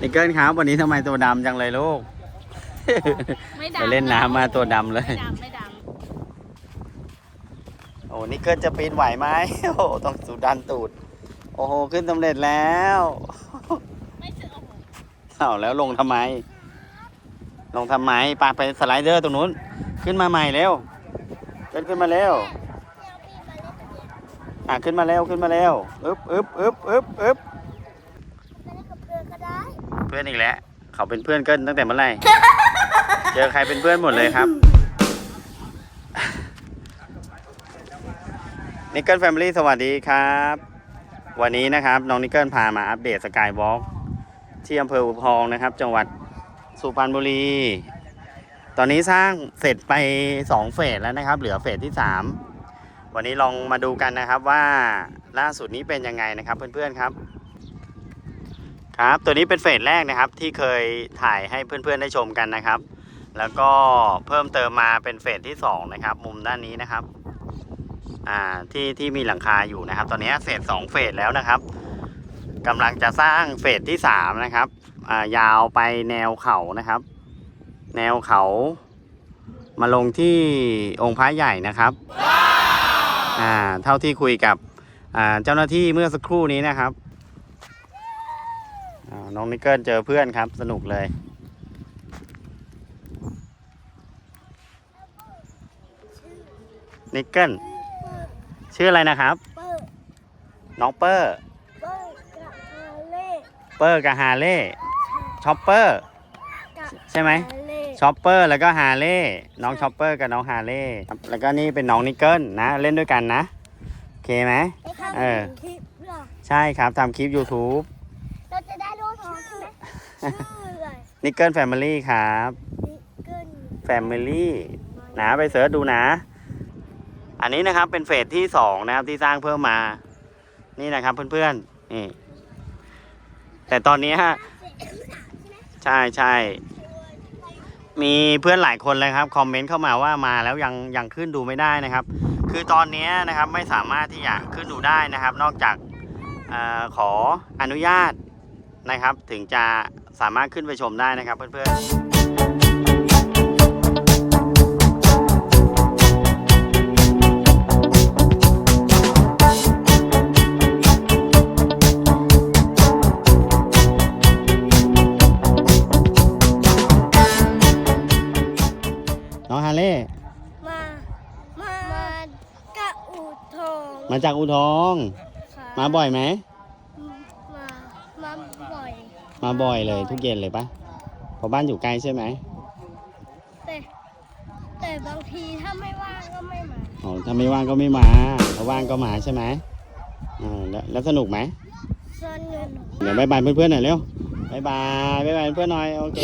นิกเกิลครับวันนี้ทำไมตัวดำจังเลยลูก ไม่ไปดำเล่นน้ำมาตัวดำเลย ไม่ดำไม่ดโอ้นิกเกิลจะปีนไหวไหมโอ้โหต้องสูดดันตูด โอ้โหขึ้นสำเร็จแล้วำไม่เจอโอ้โหเอาแล้วลงทำไม ลงทำไมปาไปสไลเดอร์ตรงนู้น ขึ้นมาใหม่เร็วเดินขึ้นมาเร็วอะขึ้นมาเร็วขึ้นมาเร็วอึ๊บอึ๊บอึ๊บอึ๊บอึ๊บ ไปเล่นกับเพื่อนก็ได้ เพื่อนอีกแล้ว เขาเป็นเพื่อนเกินตั้งแต่เมื่อไหร่ เจอใครเป็นเพื่อนหมดเลยครับ นิกเกิลแฟมิลี่สวัสดีครับ วันนี้นะครับน้องนิกเกิลพามาอัปเดตสกายวอล์กที่อำเภออุพองนะครับ จังหวัดสุพรรณบุรี ตอนนี้สร้างเสร็จไป 2 เฟสแล้วนะครับ เหลือเฟสที่ 3 วันนี้ลองมาดูกันนะครับว่าล่าสุดนี้เป็นยังไงนะครับเพื่อนๆครับ ครับตัวนี้เป็นเฟสแรกนะครับที่เคยถ่ายให้เพื่อนๆได้ชมกันนะครับ แล้วก็เพิ่มเติมมาเป็นเฟสที่สองนะครับมุมด้านนี้นะครับอ่าที่ที่มีหลังคาอยู่นะครับ ตอนนี้เสร็จสองเฟสแล้วนะครับกำลังจะสร้างเฟสที่สามนะครับอ่ายาวไปแนวเขานะครับ แนวเขามาลงที่องค์พระใหญ่นะครับอ่าเท่าที่คุยกับอ่าเจ้าหน้าที่เมื่อสักครู่นี้นะครับ น้องนิกเกิลเจอเพื่อนครับ สนุกเลย นิกเกิลชื่ออะไรนะครับเปิดน้องเปอร์เปิดกับฮาเล่เปอร์กับฮาเล่ช็อปเปอร์กับใช่ไหมฮาเล่ช็อปเปอร์แล้วก็ฮาเล่น้องช็อปเปอร์กับน้องฮาเล่ครับแล้วก็นี่เป็นน้องนิกเกิลนะ เล่นด้วยกันนะ โอเคไหมไอ้ข้างเออคลิปเหรอใช่ครับทำคลิป YouTube นิกเกิลแฟมิลี่ครับนิกเกิลแฟมิลี่นะไปเสิร์ชดูนะ อันนี้นะครับเป็นเฟสที่สองนะครับที่สร้างเพิ่มมา นี่นะครับเพื่อนๆนี่แต่ตอนนี้ฮะใช่ใช่มีเพื่อนหลายคนเลยครับคอมเมนต์เข้ามาว่ามาแล้วยังยังขึ้นดูไม่ได้นะครับ คือตอนนี้นะครับไม่สามารถที่จะขึ้นดูได้นะครับ นอกจากเออขออนุญาต นะครับ ถึงจะสามารถขึ้นไปชมได้นะครับเพื่อนๆน้องฮาเล่ มา มากะอูทอง มาจากอุทอง ค่ะ มาบ่อยไหมมามา บ่อยมาบ่อยเลยทุกเย็นเลยปะเพราะบ้านอยู่ไกลใช่ไหมแต่แต่บางทีถ้าไม่ว่างก็ไม่มาอ๋อถ้าไม่ว่างก็ไม่มาถ้าว่างก็มาใช่ไหมอ่าแล้วแล้วสนุกไหมส่วนเงินเดี๋ยวบายบายเพื่อนๆหน่อยเร็วบายบายบายบายเพื่อนหน่อยโอเค